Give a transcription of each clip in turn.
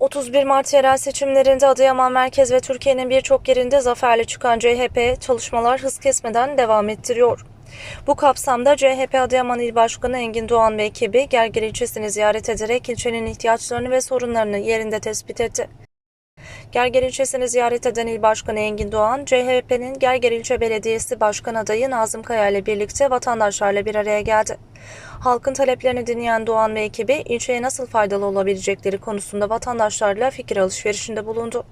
31 Mart yerel seçimlerinde Adıyaman merkez ve Türkiye'nin birçok yerinde zaferle çıkan CHP çalışmalar hız kesmeden devam ettiriyor. Bu kapsamda CHP Adıyaman İl Başkanı Engin Doğan ve ekibi Gerger ilçesini ziyaret ederek ilçenin ihtiyaçlarını ve sorunlarını yerinde tespit etti. Gerger ilçesini ziyaret eden İl Başkanı Engin Doğan, CHP'nin Gerger İlçe Belediyesi Başkan adayı Nazım Kaya ile birlikte vatandaşlarla bir araya geldi. Halkın taleplerini dinleyen Doğan ve ekibi ilçeye nasıl faydalı olabilecekleri konusunda vatandaşlarla fikir alışverişinde bulundu.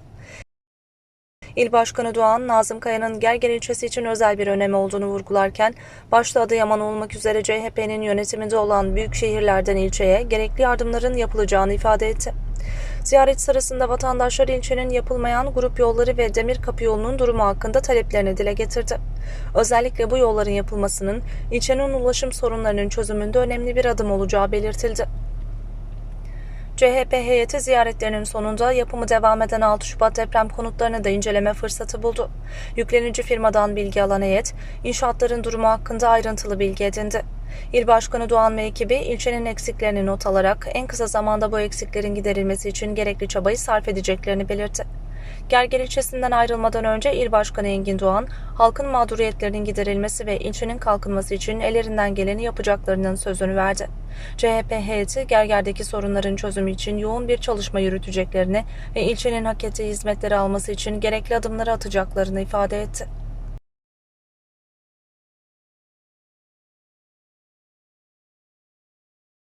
İl Başkanı Doğan, Nazım Kaya'nın Gerger ilçesi için özel bir önemi olduğunu vurgularken, başta Adıyaman olmak üzere CHP'nin yönetiminde olan büyük şehirlerden ilçeye gerekli yardımların yapılacağını ifade etti. Ziyaret sırasında vatandaşlar ilçenin yapılmayan grup yolları ve demir kapı yolunun durumu hakkında taleplerini dile getirdi. Özellikle bu yolların yapılmasının ilçenin ulaşım sorunlarının çözümünde önemli bir adım olacağı belirtildi. CHP heyeti ziyaretlerinin sonunda yapımı devam eden 6 Şubat deprem konutlarını da inceleme fırsatı buldu. Yüklenici firmadan bilgi alan heyet, inşaatların durumu hakkında ayrıntılı bilgi edindi. İl Başkanı Doğan ve ekibi ilçenin eksiklerini not alarak en kısa zamanda bu eksiklerin giderilmesi için gerekli çabayı sarf edeceklerini belirtti. Gerger ilçesinden ayrılmadan önce İl Başkanı Engin Doğan, halkın mağduriyetlerinin giderilmesi ve ilçenin kalkınması için ellerinden geleni yapacaklarının sözünü verdi. CHP heyeti Gerger'deki sorunların çözümü için yoğun bir çalışma yürüteceklerini ve ilçenin hak ettiği hizmetleri alması için gerekli adımları atacaklarını ifade etti.